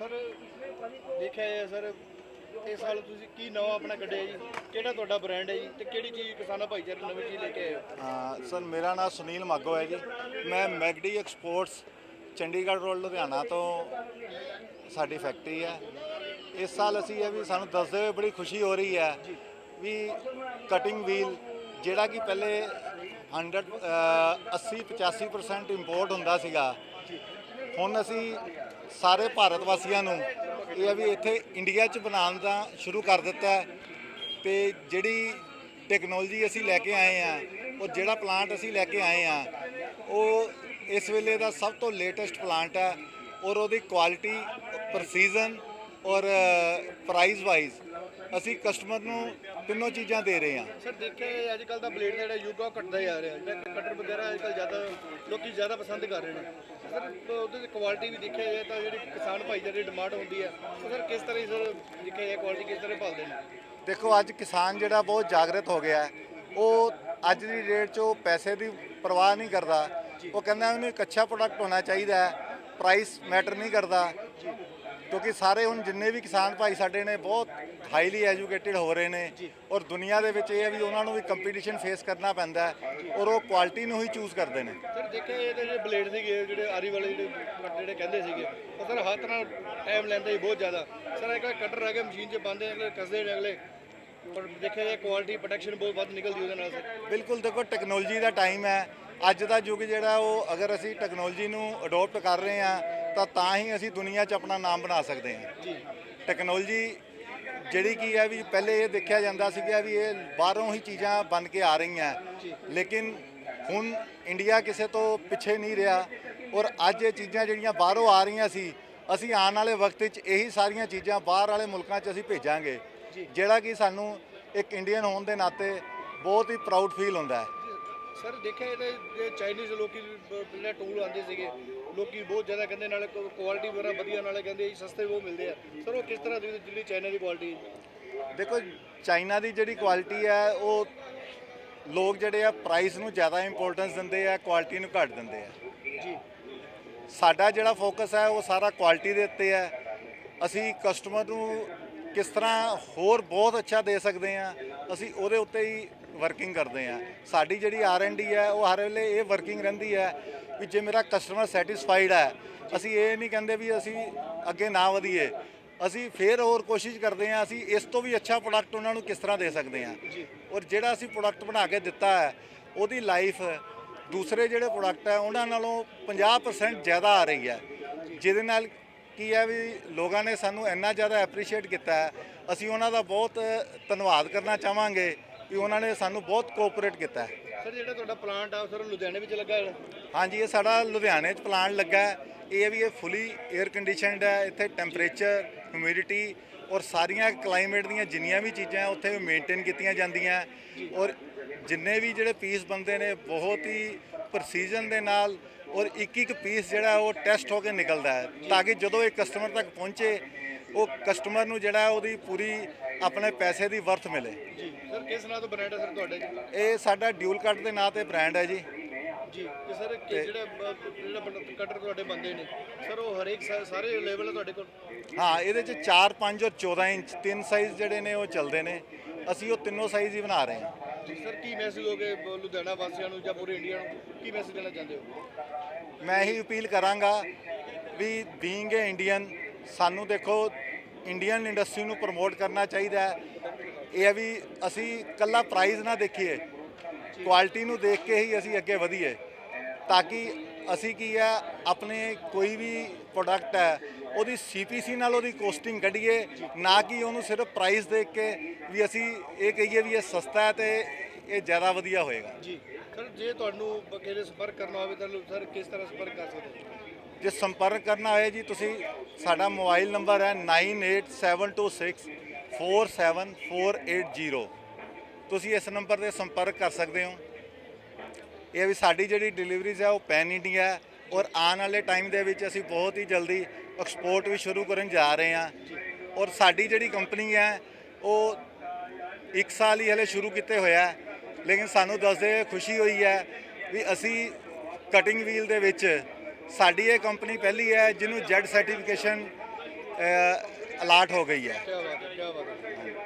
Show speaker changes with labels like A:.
A: Sir ਦੇਖਿਆ ਜਾਏ sir ਇਸ ਸਾਲ ਤੁਸੀਂ ਕੀ ਨਵਾਂ ਆਪਣਾ ਕੱਢਿਆ ਜੀ? ਕਿਹੜਾ ਤੁਹਾਡਾ ਬ੍ਰਾਂਡ ਹੈ ਜੀ? ਤੇ ਕਿਹੜੀ ਚੀਜ਼ ਕਿਸਾਨਾਂ ਭਾਈਚਾਰੇ ਨਵੀਂ ਚੀਜ਼ ਲੈ ਕੇ ਆਏ ਹੋ?
B: ਹਾਂ ਸਰ ਮੇਰਾ ਨਾਮ ਸੁਨੀਲ ਮਾਗੋ ਹੈ ਜੀ। ਮੈਂ ਮੈਗਡੀ ਐਕਸਪੋਰਟਸ ਚੰਡੀਗੜ੍ਹ ਰੋਡ ਲੁਧਿਆਣਾ ਤੋਂ ਸਾਡੀ ਫੈਕਟਰੀ ਹੈ। ਇਸ ਸਾਲ ਅਸੀਂ ਇਹ ਵੀ ਸਾਨੂੰ ਦੱਸਦੇ ਹੋਏ ਬੜੀ ਖੁਸ਼ੀ ਹੋ ਰਹੀ ਹੈ ਵੀ ਕਟਿੰਗ ਵੀਲ ਜਿਹੜਾ ਕਿ ਪਹਿਲੇ 100 ਅ, 80 85% ਇੰਪੋਰਟ ਹੁੰਦਾ ਸੀਗਾ ਹੁਣ ਅਸੀਂ ਸਾਰੇ ਭਾਰਤ ਵਾਸੀਆਂ ਨੂੰ ਇਹ ਆ ਵੀ ਇੱਥੇ ਇੰਡੀਆ 'ਚ ਬਣਾਉਣ ਦਾ ਸ਼ੁਰੂ ਕਰ ਦਿੱਤਾ ਹੈ ਤੇ ਜਿਹੜੀ ਟੈਕਨੋਲੋਜੀ ਅਸੀਂ ਲੈ ਕੇ ਆਏ ਆ ਉਹ ਜਿਹੜਾ ਪਲਾਂਟ ਅਸੀਂ ਲੈ ਕੇ ਆਏ ਆ ਉਹ ਇਸ ਵੇਲੇ ਦਾ ਸਭ ਤੋਂ ਲੇਟੈਸਟ ਪਲਾਂਟ ਹੈ ਔਰ ਉਹਦੀ ਕੁਆਲਿਟੀ ਪ੍ਰੈਸੀਜਨ ਔਰ ਪ੍ਰਾਈਸ ਵਾਈਜ਼ ਅਸੀਂ ਕਸਟਮਰ ਨੂੰ ਤਿੰਨੋਂ ਚੀਜ਼ਾਂ ਦੇ ਰਹੇ ਹਾਂ।
A: ਸਰ ਦੇਖਿਆ ਅੱਜ ਕੱਲ ਦਾ ਬਲੇਡ ਦਾ ਜਿਹੜਾ ਯੁੱਗ ਆ ਉਹ ਘਟਦਾ ਜਾ ਰਿਹਾ। ਜਿਹੜਾ ਕਟਰ ਵਗੈਰਾ ਅੱਜ ਕੱਲ ਜ਼ਿਆਦਾ ਲੋਕੀ ਜ਼ਿਆਦਾ ਪਸੰਦ ਕਰ ਰਹੇ ਨੇ। ਸਰ ਉਹਦੇ ਦੀ ਕੁਆਲਿਟੀ ਵੀ ਦੇਖਿਆ ਜਾਏ ਤਾਂ ਜਿਹੜੀ ਕਿਸਾਨ ਭਾਈਚਾਰੇ ਦੀ ਡਿਮਾਂਡ ਹੁੰਦੀ ਹੈ ਉਹ ਸਰ ਕਿਸ ਤਰ੍ਹਾਂ ਸਰ ਦੇਖਿਆ ਜਾਏ ਕੁਆਲਿਟੀ ਕਿਸ ਤਰ੍ਹਾਂ ਭਾਲਦੇ ਨੇ?
B: ਦੇਖੋ ਅੱਜ ਕਿਸਾਨ ਜਿਹੜਾ ਬਹੁਤ ਜਾਗਰਤ ਹੋ ਗਿਆ। ਹੈ ਉਹ ਅੱਜ ਦੀ ਡੇਟ 'ਚ ਉਹ ਪੈਸੇ ਦੀ ਪਰਵਾਹ ਨਹੀਂ ਕਰਦਾ। ਉਹ ਕਹਿੰਦਾ ਉਹਨੂੰ ਇੱਕ ਅੱਛਾ ਪ੍ਰੋਡਕਟ ਹੋਣਾ ਚਾਹੀਦਾ ਹੈ। ਪ੍ਰਾਈਸ ਮੈਟਰ ਨਹੀਂ ਕਰਦਾ। ਕਿਉਂਕਿ ਸਾਰੇ ਹੁਣ ਜਿੰਨੇ ਵੀ ਕਿਸਾਨ ਭਾਈ ਸਾਡੇ ਨੇ ਬਹੁਤ ਹਾਈਲੀ ਐਜੂਕੇਟਿਡ ਹੋ ਰਹੇ ਨੇ ਔਰ ਦੁਨੀਆ ਦੇ ਵਿੱਚ ਇਹ ਹੈ ਵੀ ਉਹਨਾਂ ਨੂੰ ਵੀ ਕੰਪੀਟੀਸ਼ਨ ਫੇਸ ਕਰਨਾ ਪੈਂਦਾ ਹੈ ਔਰ ਉਹ ਕੁਆਲਿਟੀ ਨੂੰ ਹੀ ਚੂਜ਼ ਕਰਦੇ ਨੇ।
A: ਸਰ ਦੇਖਿਆ ਤਾਂ ਜਿਹੜੇ ਬਲੇਡ ਸੀਗੇ ਜਿਹੜੇ ਆਰੀ ਵਾਲੇ ਜਿਹੜੇ ਕੱਟ ਜਿਹੜੇ ਕਹਿੰਦੇ ਸੀਗੇ ਉਹ ਸਰ ਹੱਥ ਨਾਲ ਟਾਈਮ ਲੈਂਦੇ ਸੀ ਬਹੁਤ ਜ਼ਿਆਦਾ। ਸਰ ਕੱਲ੍ਹ ਕਟਰ ਆ ਕੇ ਮਸ਼ੀਨ 'ਚ ਪਾਉਂਦੇ ਅਗਲੇ ਕੱਸਦੇ ਨੇ ਅਗਲੇ। ਪਰ ਦੇਖਿਆ ਜਾਏ ਕੁਆਲਿਟੀ ਪ੍ਰੋਟੈਕਸ਼ਨ ਬਹੁਤ ਵੱਧ ਨਿਕਲਦੀ ਉਹਦੇ ਨਾਲ ਸਰ।
B: ਬਿਲਕੁਲ ਦੇਖੋ ਟੈਕਨੋਲੋਜੀ ਦਾ ਟਾਈਮ ਹੈ। ਅੱਜ ਦਾ ਯੁੱਗ ਜਿਹੜਾ ਉਹ ਅਗਰ ਅਸੀਂ ਟੈਕਨੋਲੋਜੀ ਨੂੰ ਅਡਾਪਟ ਕਰ ਰਹੇ ਹਾਂ ਤਾਂ ਤਾਂ ਹੀ ਅਸੀਂ ਦੁਨੀਆ 'ਚ ਆਪਣਾ ਨਾਮ ਬਣਾ ਸਕਦੇ ਹਾਂ।
A: ਜੀ।
B: ਟੈਕਨੋਲੋਜੀ ਜਿਹੜੀ ਕੀ ਹੈ ਵੀ ਪਹਿਲੇ ਇਹ ਦੇਖਿਆ ਜਾਂਦਾ ਸੀਗਾ ਵੀ ਇਹ ਬਾਹਰੋਂ ਹੀ ਚੀਜ਼ਾਂ ਬਣ ਕੇ ਆ ਰਹੀਆਂ। ਲੇਕਿਨ ਹੁਣ ਇੰਡੀਆ ਕਿਸੇ ਤੋਂ ਪਿੱਛੇ ਨਹੀਂ ਰਿਹਾ ਔਰ ਅੱਜ ਇਹ ਚੀਜ਼ਾਂ ਜਿਹੜੀਆਂ ਬਾਹਰੋਂ ਆ ਰਹੀਆਂ ਸੀ ਅਸੀਂ ਆਉਣ ਵਾਲੇ ਵਕਤ ਵਿੱਚ ਇਹੀ ਸਾਰੀਆਂ ਚੀਜ਼ਾਂ ਬਾਹਰ ਵਾਲੇ ਮੁਲਕਾਂ 'ਚ ਅਸੀਂ ਭੇਜਾਂਗੇ। ਜਿਹੜਾ ਕਿ ਸਾਨੂੰ ਇੱਕ ਇੰਡੀਅਨ ਹੋਣ ਦੇ ਨਾਤੇ ਬਹੁਤ ਹੀ ਪ੍ਰਾਊਡ ਫੀਲ ਹੁੰਦਾ ਹੈ।
A: ਸਰ ਦੇਖਿਆ ਇਹਦੇ ਚਾਈਨੀਜ਼ ਲੋਕੀ ਪਹਿਲਾਂ ਟੂਲ ਆਉਂਦੇ ਸੀਗੇ। ਲੋਕੀ ਬਹੁਤ ਜ਼ਿਆਦਾ ਕਹਿੰਦੇ ਨਾਲੇ ਕੁਆਲਿਟੀ ਵਗੈਰਾ ਵਧੀਆ ਨਾਲੇ ਕਹਿੰਦੇ ਜੀ ਸਸਤੇ ਬਹੁਤ ਮਿਲਦੇ ਆ। ਸਰ ਉਹ ਕਿਸ ਤਰ੍ਹਾਂ ਦੀ ਜਿਹੜੀ ਚਾਈਨਾ ਦੀ ਕੁਆਲਿਟੀ
B: ਦੇਖੋ ਚਾਈਨਾ ਦੀ ਜਿਹੜੀ ਕੁਆਲਿਟੀ ਹੈ ਉਹ ਲੋਕ ਜਿਹੜੇ ਆ ਪ੍ਰਾਈਸ ਨੂੰ ਜ਼ਿਆਦਾ ਇੰਪੋਰਟੈਂਸ ਦਿੰਦੇ ਆ ਕੁਆਲਿਟੀ ਨੂੰ ਘੱਟ ਦਿੰਦੇ ਆ।
A: ਜੀ।
B: ਸਾਡਾ ਜਿਹੜਾ ਫੋਕਸ ਹੈ ਉਹ ਸਾਰਾ ਕੁਆਲਿਟੀ ਦੇ ਉੱਤੇ ਹੈ। ਅਸੀਂ ਕਸਟਮਰ ਨੂੰ ਕਿਸ ਤਰ੍ਹਾਂ ਹੋਰ ਬਹੁਤ ਅੱਛਾ ਦੇ ਸਕਦੇ ਆ ਅਸੀਂ ਉਹਦੇ ਉੱਤੇ ਹੀ ਵਰਕਿੰਗ ਕਰਦੇ ਆ ਸਾਡੀ ਜਿਹੜੀ ਆਰ ਐਂਡ ਡੀ ਹੈ ਉਹ ਹਰ ਵੇਲੇ ਇਹ ਵਰਕਿੰਗ ਰਹਿੰਦੀ ਹੈ ਵੀ ਜੇ ਮੇਰਾ ਕਸਟਮਰ ਸੈਟੀਸਫਾਈਡ ਹੈ ਅਸੀਂ ਇਹ ਨਹੀਂ ਕਹਿੰਦੇ ਵੀ ਅਸੀਂ ਅੱਗੇ ਨਾ ਵਧੀਏ। ਅਸੀਂ ਫੇਰ ਹੋਰ ਕੋਸ਼ਿਸ਼ ਕਰਦੇ ਹਾਂ ਅਸੀਂ ਇਸ ਤੋਂ ਵੀ ਅੱਛਾ ਪ੍ਰੋਡਕਟ ਉਹਨਾਂ ਨੂੰ ਕਿਸ ਤਰ੍ਹਾਂ ਦੇ ਸਕਦੇ ਹਾਂ। ਔਰ ਜਿਹੜਾ ਅਸੀਂ ਪ੍ਰੋਡਕਟ ਬਣਾ ਕੇ ਦਿੱਤਾ ਹੈ ਉਹਦੀ ਲਾਈਫ ਦੂਸਰੇ ਜਿਹੜੇ ਪ੍ਰੋਡਕਟ ਹੈ ਉਹਨਾਂ ਨਾਲੋਂ 50% ਜ਼ਿਆਦਾ ਆ ਰਹੀ ਹੈ। ਜਿਹਦੇ ਨਾਲ ਕੀ ਹੈ ਵੀ ਲੋਕਾਂ ਨੇ ਸਾਨੂੰ ਇੰਨਾ ਜ਼ਿਆਦਾ ਐਪਰੀਸ਼ੀਏਟ ਕੀਤਾ ਹੈ ਅਸੀਂ ਉਹਨਾਂ ਦਾ ਬਹੁਤ ਧੰਨਵਾਦ ਕਰਨਾ ਚਾਹਾਂਗੇ। ਵੀ ਉਹਨਾਂ ਨੇ ਸਾਨੂੰ ਬਹੁਤ ਕੋਆਪਰੇਟ ਕੀਤਾ ਹੈ।
A: ਸਰ ਜਿਹੜਾ ਤੁਹਾਡਾ ਪਲਾਂਟ ਆ ਸਰ ਲੁਧਿਆਣੇ ਵਿੱਚ ਲੱਗਾ ਹੈ
B: ਹਾਂਜੀ ਇਹ ਸਾਡਾ ਲੁਧਿਆਣੇ 'ਚ ਪਲਾਂਟ ਲੱਗਾ ਹੈ। ਇਹ ਵੀ ਇਹ ਫੁੱਲੀ 에ਅਰ ਕੰਡੀਸ਼ਨਡ ਹੈ। ਇੱਥੇ ਟੈਂਪਰੇਚਰ ਹਿਊਮਿਡਿਟੀ ਔਰ ਸਾਰੀਆਂ ਕਲਾਈਮੇਟ ਦੀਆਂ ਜਿੰਨੀਆਂ ਵੀ ਚੀਜ਼ਾਂ ਉੱਥੇ ਮੇਨਟੇਨ ਕੀਤੀਆਂ ਜਾਂਦੀਆਂ ਔਰ ਜਿੰਨੇ ਵੀ ਜਿਹੜੇ ਪੀਸ ਬੰਦੇ ਨੇ ਬਹੁਤ ਹੀ ਪ੍ਰਸੀਜਨ ਦੇ ਨਾਲ ਔਰ ਇੱਕ ਇੱਕ ਪੀਸ ਜਿਹੜਾ ਉਹ ਟੈਸਟ ਹੋ ਕੇ ਨਿਕਲਦਾ ਹੈ। ਤਾਂ ਕਿ ਜਦੋਂ ਇਹ ਕਸਟਮਰ ਤੱਕ ਪਹੁੰਚੇ ਉਹ ਕਸਟਮਰ ਨੂੰ ਜਿਹੜਾ ਉਹਦੀ ਪੂਰੀ ਆਪਣੇ ਪੈਸੇ ਦੀ ਵਰਥ ਮਿਲੇ।
A: ਜੀ ਸਰ ਕਿਸ ਨਾਂ ਤੋਂ ਬ੍ਰਾਂਡ ਹੈ ਸਰ ਤੁਹਾਡੇ ਜੀ?
B: ਇਹ ਸਾਡਾ ਡਿਊਲ ਕੱਟ ਦੇ ਨਾਂ ਤੇ ਬ੍ਰਾਂਡ ਹੈ ਜੀ।
A: ਜੀ ਤੇ ਸਰ ਕਿ ਜਿਹੜਾ ਜਿਹੜਾ ਕਟਰ ਤੁਹਾਡੇ ਬੰਦੇ ਨੇ ਸਰ ਉਹ ਹਰੇਕ ਸਾ- ਸਾਰੇ ਲੈਵਲ ਹੈ ਤੁਹਾਡੇ ਕੋਲ?
B: ਹਾਂ ਇਹਦੇ ਚ 4 5 ਔਰ 14 ਇੰਚ ਤਿੰਨ ਸਾਈਜ਼ ਜਿਹੜੇ ਨੇ ਉਹ ਚੱਲਦੇ ਨੇ। ਅਸੀਂ ਉਹ ਤਿੰਨੋਂ ਸਾਈਜ਼ ਹੀ ਬਣਾ ਰਹੇ ਹਾਂ।
A: ਜੀ ਸਰ ਕੀ ਮੈਸੇਜ ਹੋਗੇ ਲੁਧਿਆਣਾ ਵਾਸੀਆਂ ਨੂੰ ਜਾਂ ਪੂਰੇ ਇੰਡੀਆ ਨੂੰ? ਕੀ ਮੈਸੇਜ ਦੇਣਾ ਚਾਹੁੰਦੇ ਹੋ?
B: ਮੈਂ ਇਹੀ ਅਪੀਲ ਕਰਾਂਗਾ ਵੀ ਬੀਇੰਗ ਏ ਇੰਡੀਅਨ ਸਾਨੂੰ ਦੇਖੋ ਇੰਡੀਅਨ ਇੰਡਸਟਰੀ ਨੂੰ ਪ੍ਰਮੋਟ ਕਰਨਾ ਚਾਹੀਦਾ ਹੈ। ਇਹ ਹੈ ਵੀ ਅਸੀਂ ਕੱਲਾ ਪ੍ਰਾਈਸ ਨਾ ਦੇਖੀਏ ਕੁਆਲਿਟੀ ਨੂੰ ਦੇਖ ਕੇ ਹੀ ਅਸੀਂ ਅੱਗੇ ਵਧੀਏ, ਤਾਂ ਕਿ ਅਸੀਂ ਕੀ ਹੈ, ਆਪਣੇ ਕੋਈ ਵੀ ਪ੍ਰੋਡਕਟ ਹੈ, ਉਹਦੀ ਸੀਪੀਸੀ ਨਾਲ ਉਹਦੀ ਕੋਸਟਿੰਗ ਕੱਢੀਏ, ਨਾ ਕਿ ਉਹਨੂੰ ਸਿਰਫ ਪ੍ਰਾਈਸ ਦੇਖ ਕੇ ਵੀ ਅਸੀਂ ਇਹ ਕਹੀਏ ਵੀ ਇਹ ਸਸਤਾ ਹੈ ਤੇ ਇਹ ਜ਼ਿਆਦਾ ਵਧੀਆ ਹੋਏਗਾ।
A: ਜੀ। ਸਰ, ਜੇ ਤੁਹਾਨੂੰ ਬਕੇਰੇ ਸੰਪਰਕ ਕਰਨਾ ਹੋਵੇ ਤਾਂ ਸਰ, ਕਿਸ ਤਰ੍ਹਾਂ ਸੰਪਰਕ ਕਰ ਸਕਦੇ
B: ਜੇ ਸੰਪਰਕ ਕਰਨਾ ਹੋਏ ਜੀ, ਤੁਸੀਂ ਸਾਡਾ ਮੋਬਾਈਲ ਨੰਬਰ ਹੈ 98726 47480 ਤੁਸੀਂ ਇਸ ਨੰਬਰ ਤੇ ਸੰਪਰਕ ਕਰ ਸਕਦੇ ਹੋ। ਇਹ ਵੀ ਸਾਡੀ ਜਿਹੜੀ ਡਿਲੀਵਰੀਜ਼ ਹੈ, ਉਹ ਪੈਨ ਇੰਡੀਆ ਹੈ ਔਰ ਆਉਣ ਵਾਲੇ ਟਾਈਮ ਦੇ ਵਿੱਚ ਅਸੀਂ ਬਹੁਤ ਹੀ ਜਲਦੀ ਐਕਸਪੋਰਟ ਵੀ ਸ਼ੁਰੂ ਕਰਨ ਜਾ ਰਹੇ ਹਾਂ। ਔਰ ਸਾਡੀ ਜਿਹੜੀ ਕੰਪਨੀ ਹੈ, ਉਹ ਇੱਕ ਸਾਲ ਹੀ ਹਲੇ ਸ਼ੁਰੂ ਕੀਤੇ ਹੋਇਆ ਹੈ ਲੇਕਿਨ ਸਾਨੂੰ ਦੱਸਦੇ ਖੁਸ਼ੀ ਹੋਈ ਹੈ ਵੀ ਅਸੀਂ ਕਟਿੰਗ ਵੀਲ ਦੇ ਵਿੱਚ ਸਾਡੀ ਇਹ ਕੰਪਨੀ ਪਹਿਲੀ ਹੈ, ਜਿਹਨੂੰ ਜੈਡ ਸਰਟੀਫਿਕੇਸ਼ਨ ਅਲਾਟ ਹੋ ਗਈ
A: ਹੈ।